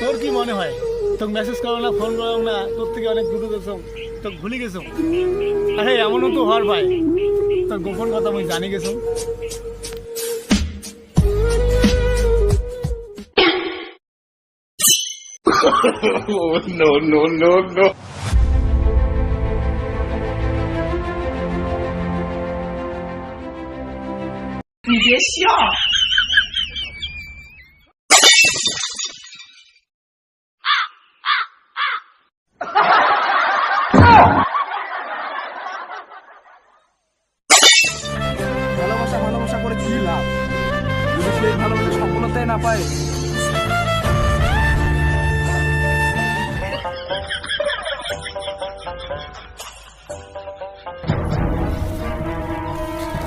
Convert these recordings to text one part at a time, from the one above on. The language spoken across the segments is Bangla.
তোর কি মনে হয়? তোকে মেসেজ করো না ফোন করো না তোর থেকে অনেক দূরে গেছো তোকে ভুলে গেছো? আরে এমনও তো হওয়ার ভাই। তোর গোপন কথা আমি জানি গেছো। Oh, no, no, no, no. ভালোবাসা ভালোবাসা করে কি লাভ? যদি সেই ভালোবাসা সফলতাই না পায়।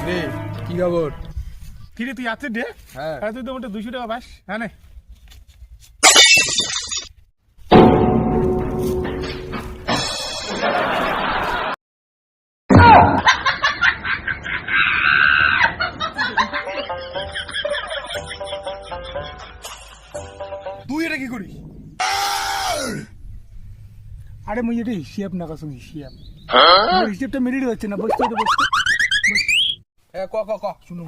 রে কি খবর? কিরে তুই আছে ডে হ্যাঁ। তুই তো মোটে দুশো টাকা পাস। হ্যাঁ নে। তুই এটা কি করিস? আরে মুই এটা হিসেব না কাসুম হিসেব। আমার হিসেবটা মেরিট হচ্ছে না বসতে বসতে। এ ক ক ক শুনো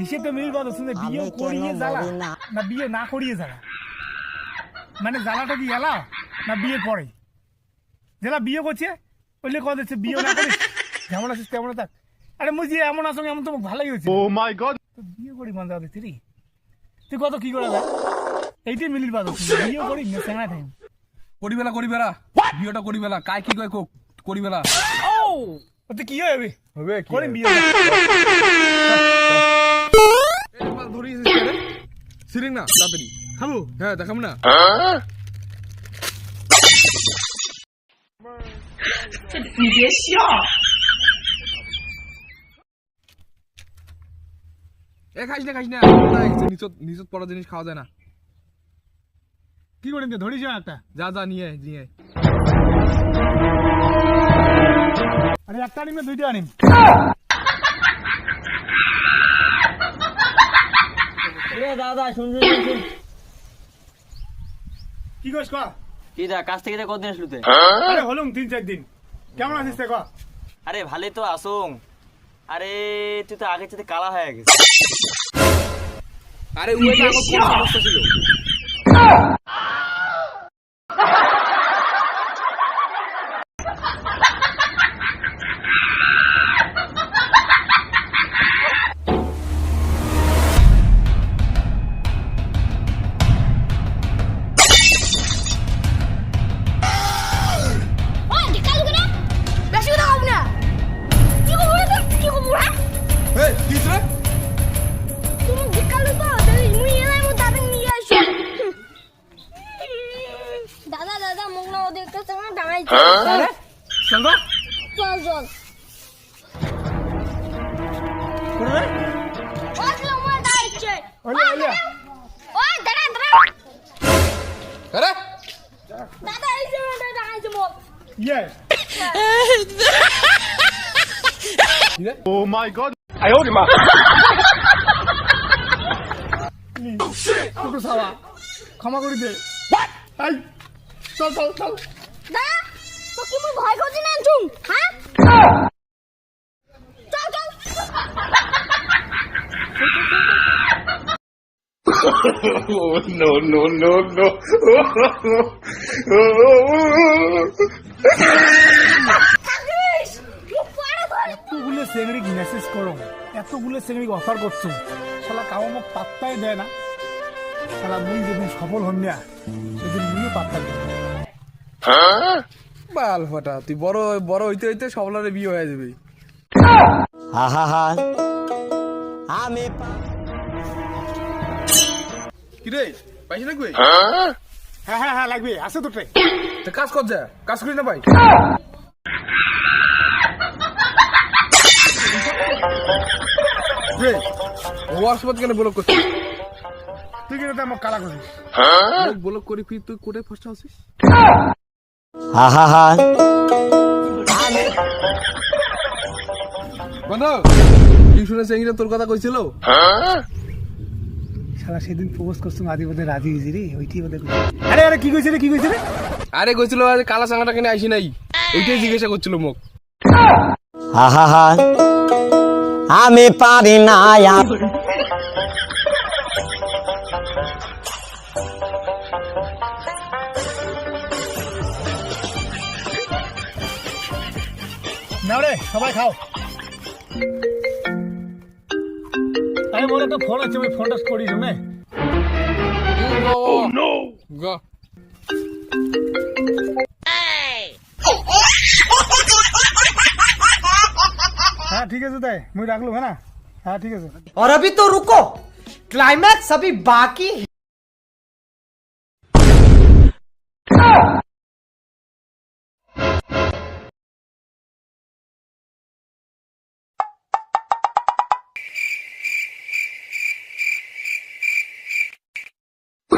হিসেবটা মেরিট কথা শুনে বিয়ে করিয়ে জ্বালা? না? বিয়ে না করিয়ে জ্বালা। মানে জ্বালাটা কি জ্বালা? না বিয়ে পরে? যারা বিয়ে করছে? বললে কথা দিচ্ছে বিয়ে না করিস? যেমন আছিস তেমন থাক। আরে যে এমন আসঙ্গে এমন তো ভালোই হচ্ছে ও মাই গড বিয়ে করি মানে দিচ্ছি রে। তুই কত কি করে দেখ? এইটাই মিলির বাদ বিয়ে করি না সেনা থাকি। করি বেলা করি বেলা বিয়েটা করি বেলা কাই কি কয় কোক করি বেলা ওতে কি হবে হবে। করি বিয়ে ধরিস সিরিং না তাড়াতাড়ি। খাব? হ্যাঁ দেখাম না। এ খাইস না খাইস না। নিচত নিচত পড়া জিনিস খাওয়া যায় না। কি করেন ধরিস একটা। যা যা নিয়ে নিয়ে আরে একটা আনিম না দুইটা আনিম। দাদা শুনছি শুনছি কি করিস ক? কি দা কাছ থেকে কতদিন আসলুতে? আরে হলুম তিন চার দিন। কেমন আছিস তে ক? আরে ভালোই তো আসুং আরে তুই তো আগে সাথে কালা হয়ে গেছিস। আরে ওই তো আমার কোন সমস্যা ছিল। ওই দাঁড়া দাঁড়া আরে দাদা এই যে দাঁড়াইছে মো ইয়ে ক্ষমা করে দে চল চল চল দাদা তো মুই ভয় করছি না চুম হ্যাঁ? চল চল। Oh, no, no, no, no. এতগুলো সেঙ্গড়ি মেসেজ করো। এতগুলো সেঙ্গড়ি অফার করছ। শালা কাউ মোক পাত্তাই দেয় না। শালা মুই যেদিন সফল হন না সেদিন মুইও পাত্তা দিই না। বাল ফাটা তুই বড় বড় হইতে হইতে সবলারে বিয়ে হয়ে যাবে। আমি কি রে পাইছি না কই হ্যাঁ হ্যাঁ হ্যাঁ লাগবে আছে তো ট্রে তো কাজ কর যা কাজ করি না ভাই। রে হোয়াটসঅ্যাপ কেন ব্লক করছিস? তুই কিন্তু আমার কালা করিস? ব্লক করি তুই কোটে ফার্স্ট আছিস বন্ধু টিউশনে চেঙ্গিরা তোর কথা কইছিল? শালা সেদিন প্রপোজ করছিলাম আদি বোধহয় রাজি হয়েছি রে ওইটি বোধহয় আরে আরে কি কইছে রে কি কইছে রে? আরে কইছিল আজ কালা কিনে আইসি নাই। ওইটাই জিজ্ঞাসা করছিল মোক। আহা আমি পারি না নাও রে সবাই খাও আরে মোর একটা ফোন আছে আমি ফোনটা করি শুনে গা হ্যাঁ ঠিক আছে তাই মুই রাখলো হ্যাঁ না হ্যাঁ ঠিক আছে और अभी तो रुको क्लाइमैक्स अभी बाकी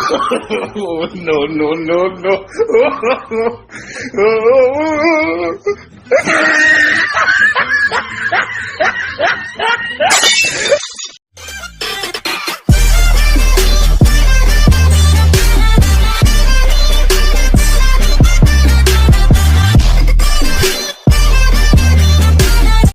Oh, no, no, no, no.